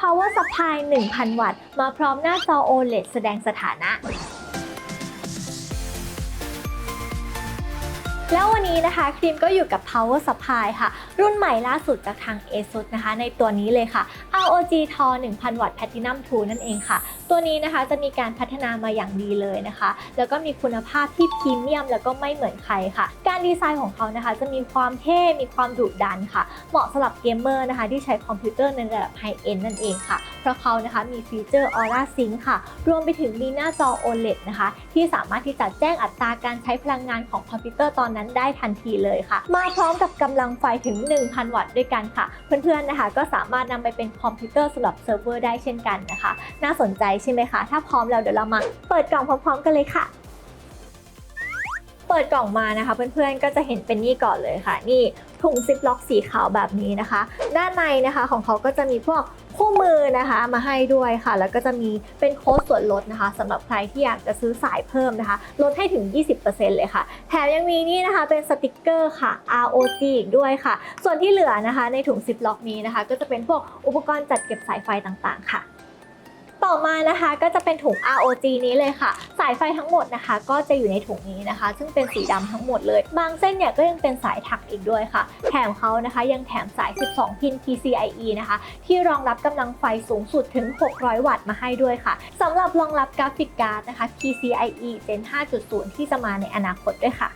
Power Supply 1,000 วัตต์ มาพร้อมหน้าจอ OLED แสดงสถานะ แล้ววันนี้นะคะครีมก็อยู่กับ Power Supply ค่ะ รุ่นใหม่ล่าสุดจากทาง ASUS นะคะ ในตัวนี้เลยค่ะ ROG TOR 1000วัตต์ Platinum 2นั่นเองค่ะ ตัวนี้นะคะจะมีการพัฒนามาอย่างดีเลยนะคะ แล้วก็มีคุณภาพที่พรีเมียม แล้วก็ไม่เหมือนใครค่ะ การดีไซน์ของเขานะคะ จะมีความเท่ มีความดุดันค่ะ เหมาะสำหรับเกมเมอร์นะคะ ที่ใช้คอมพิวเตอร์ในระดับไฮเอนด์นั่นเองค่ะ เพราะเขานะคะมีฟีเจอร์ Aura Sync ค่ะ รวมไปถึงมีหน้าจอ OLED นะคะ ที่สามารถที่จะแจ้งอัตราการใช้พลังงานของคอมพิวเตอร์ตอนนั้นได้ทันทีเลยค่ะ มาพร้อมกับกำลังไฟถึง 1,000 วัตต์ด้วยกันค่ะ เพื่อนๆนะคะ ก็สามารถนำไปเป็นคอมพิวเตอร์สำหรับเซิร์ฟเวอร์ได้เช่นกันนะคะ น่าสนใจใช่ไหมคะ ถ้าพร้อมแล้วเดี๋ยวเรามาเปิดกล่องพร้อมๆกันเลยค่ะ เปิดกล่องมานะคะ เพื่อนๆก็จะเห็นเป็นนี่ก่อนเลยค่ะ นี่ถุงซิปล็อกสีขาวแบบนี้นะคะ ด้านในนะคะของเขาก็จะมีพวกคู่มือนะคะมาให้ด้วยค่ะ แล้วก็จะมีเป็นโค้ดส่วนลดนะคะสำหรับใครที่อยากจะซื้อสายเพิ่มนะคะ ลดให้ถึง 20%เลยค่ะ แถมยังมีนี่นะคะเป็นสติกเกอร์ค่ะ ROG อีกด้วยค่ะ ส่วนที่เหลือนะคะในถุงซิปล็อกนี้นะคะ ก็จะเป็นพวกอุปกรณ์จัดเก็บสายไฟต่างๆ ค่ะ ต่อมานะคะก็จะเป็นถุง ROG นี้เลยค่ะ สายไฟทั้งหมดนะคะ ก็จะอยู่ในถุงนี้นะคะ ซึ่งเป็นสีดำทั้งหมดเลย บางเส้นเนี่ยก็ยังเป็นสายถักอีกด้วยค่ะ แถมเขานะคะยังแถมสาย 12 พิน PCIe นะคะ ที่รองรับกำลังไฟสูงสุดถึง 600 วัตต์มาให้ด้วยค่ะสำหรับรองรับกราฟิกการ์ดนะคะ PCIe Gen 5.0 ที่จะมาในอนาคตด้วยค่ะ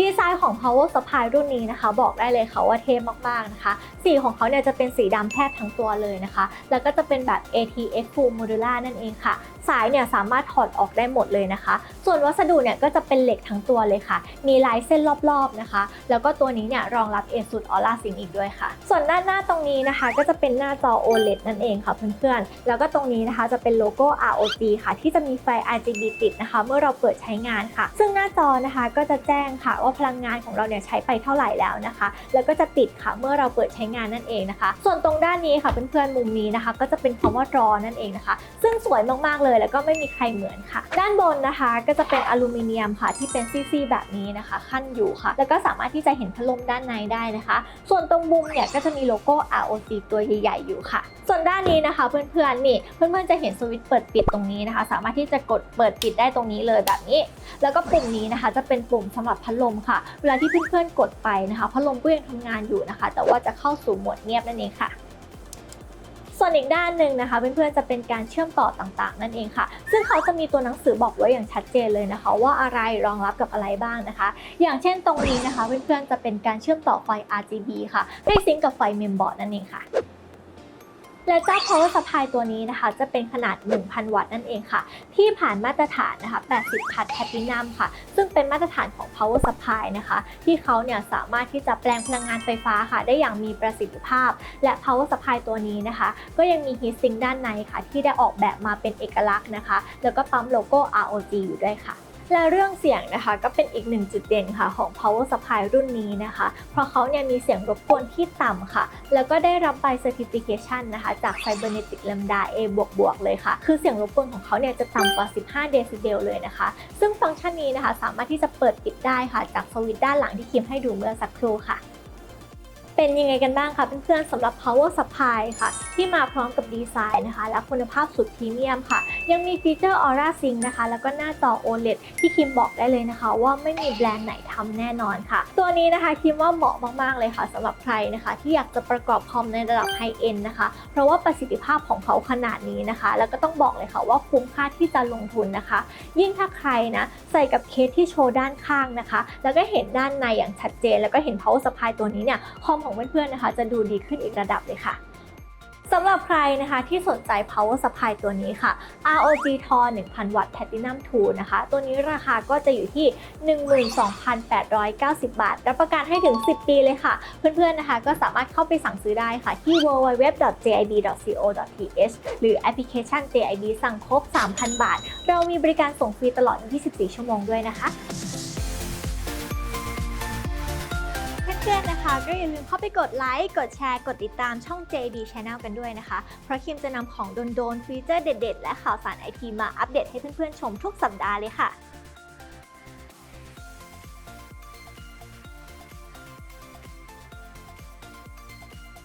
ดีไซน์ของ Power Supply รุ่นนี้นะคะ บอกได้เลยค่ะว่าเท่มากๆนะคะ สีของเขาเนี่ยจะเป็นสีดำแทบทั้งตัวเลยนะคะ แล้วก็จะเป็นแบบ ATX Full Modular นั่นเองค่ะ สายเนี่ยสามารถถอดออกได้หมดเลยนะคะ ส่วนวัสดุเนี่ยก็จะเป็นเหล็กทั้งตัวเลยค่ะ มีลายเส้นรอบๆนะคะ แล้วก็ตัวนี้เนี่ยรองรับ ASUS Aura Sync อีกด้วยค่ะ ส่วนด้านหน้าตรงนี้นะคะ ก็จะเป็นหน้าจอ OLED นั่นเองค่ะเพื่อนๆ แล้วก็ตรงนี้นะคะจะเป็นโลโก้ ROG ค่ะ ที่จะมีไฟ RGB ติดนะคะ เมื่อเราเปิดใช้งานค่ะ ซึ่งหน้าจอนะคะก็จะแจ้งค่ะว่าพลังงานของเราเนี่ยใช้ไปเท่าไหร่แล้วนะคะ แล้วก็จะติดค่ะเมื่อเราเปิดใช้งานนั่นเองนะคะ ส่วนตรงด้านนี้ค่ะเพื่อนๆมุมนี้นะคะ ก็จะเป็นคำว่ารอนั่นเองนะคะ ซึ่งสวยมากๆเลยแล้วก็ไม่มีใครเหมือนค่ะ ด้านบนนะคะก็จะเป็นอลูมิเนียมค่ะที่เป็นซี่ๆแบบนี้นะคะ ขั้นอยู่ค่ะ แล้วก็สามารถที่จะเห็นพัดลมด้านในได้นะคะ ส่วนตรงมุมเนี่ยก็จะมีโลโก้ ROC ตัวใหญ่ๆอยู่ค่ะส่วนด้านนี้นะคะ เพื่อนๆนี่เพื่อนๆจะเห็นสวิตช์เปิดปิดตรงนี้นะคะ สามารถที่จะกดเปิดปิดได้ตรงนี้เลยแบบนี้ แล้วก็ปุ่มนี้นะคะ จะเป็นปุ่มสำหรับพัดลมค่ะ เวลาที่เพื่อนๆกดไปนะคะพัดลมก็ยังทำงานอยู่นะคะ แต่ว่าจะเข้าสู่โหมดเงียบนั่นเองค่ะส่วนอีกด้านหนึ่งนะคะเพื่อนๆจะเป็นการเชื่อมต่อต่างๆ นั่นเองค่ะ ซึ่งเขาจะมีตัวหนังสือบอกไว้อย่างชัดเจนเลยนะคะ ว่าอะไรรองรับกับอะไรบ้างนะคะ อย่างเช่นตรงนี้นะคะเพื่อนๆจะเป็นการเชื่อมต่อไฟ RGB ค่ะให้ซิงก์กับไฟเมมบอร์ดนั่นเองค่ะ และเจ้า power supply ตัวนี้นะคะ จะเป็นขนาด 1,000 วัตต์นั่นเองค่ะ ที่ผ่านมาตรฐานนะคะ 80 พัทแพลตินัมค่ะ ซึ่งเป็นมาตรฐานของ power supply นะคะ ที่เขาเนี่ยสามารถที่จะแปลงพลังงานไฟฟ้าค่ะ ได้อย่างมีประสิทธิภาพ และ power supply ตัวนี้นะคะ ก็ยังมี heat sink ด้านในค่ะ ที่ได้ออกแบบมาเป็นเอกลักษณ์นะคะ แล้วก็ปั๊มโลโก้ ROG อยู่ด้วยค่ะ และเรื่องเสียงนะคะก็เป็นอีกหนึ่งจุดเด่นค่ะของ power supply รุ่นนี้นะคะ เพราะเขาเนี่ยมีเสียงรบกวนที่ต่ำค่ะ แล้วก็ได้รับใบ certification นะคะจาก Cybernetic Lambda A บวกบวกเลยค่ะ คือเสียงรบกวนของเขาเนี่ยจะต่ำกว่า 15 เดซิเบลเลยนะคะ ซึ่งฟังก์ชันนี้นะคะสามารถที่จะเปิดปิดได้ค่ะ จากสวิตช์ด้านหลังที่คิมให้ดูเมื่อสักครู่ค่ะ เป็นยังไงกันบ้างคะเพื่อนๆสำหรับ power supply ค่ะ ที่มาพร้อมกับดีไซน์นะคะ และคุณภาพสุดพรีเมียมค่ะ ยังมีฟีเจอร์ Aura Sync นะคะ แล้วก็หน้าจอ OLED ที่คิมบอกได้เลยนะคะ ว่าไม่มีแบรนด์ไหนทำแน่นอนค่ะ ตัวนี้นะคะคิมว่าเหมาะมากๆเลยค่ะสำหรับใครนะคะ ที่อยากจะประกอบคอมในระดับไฮเอ็นนะคะ เพราะว่าประสิทธิภาพของเขาขนาดนี้นะคะ แล้วก็ต้องบอกเลยค่ะว่าคุ้มค่าที่จะลงทุนนะคะ ยิ่งถ้าใครนะใส่กับเคสที่โชว์ด้านข้างนะคะ แล้วก็เห็นด้านในอย่างชัดเจน แล้วก็เห็น power supply ตัวนี้เนี่ยคอมของเพื่อนๆนะคะ จะดูดีขึ้นอีกระดับเลยค่ะสำหรับใครนะคะที่สนใจ power supply ตัวนี้ค่ะ ROG TOR 1000 วัตต์ Platinum 2 นะคะ ตัวนี้ราคาก็จะอยู่ที่ 12,890 บาท รับประกันให้ถึง 10 ปีเลยค่ะ เพื่อนๆนะคะก็สามารถเข้าไปสั่งซื้อได้ค่ะ ที่ www.jib.co.th หรือแอปพลิเคชัน JIB สั่งครบ 3,000 บาท เรามีบริการส่งฟรีตลอด 24 ชั่วโมงด้วยนะคะ พื่อนๆนะคะ ก็อย่าลืมเข้าไปกดไลค์ กดแชร์ กดติดตามช่อง JB Channel กันด้วยนะคะ เพราะคิมจะนำของโดนๆฟีเจอร์เด็ด ๆ และข่าวสารไอทีมาอัปเดตให้เพื่อนๆชมทุกสัปดาห์เลยค่ะ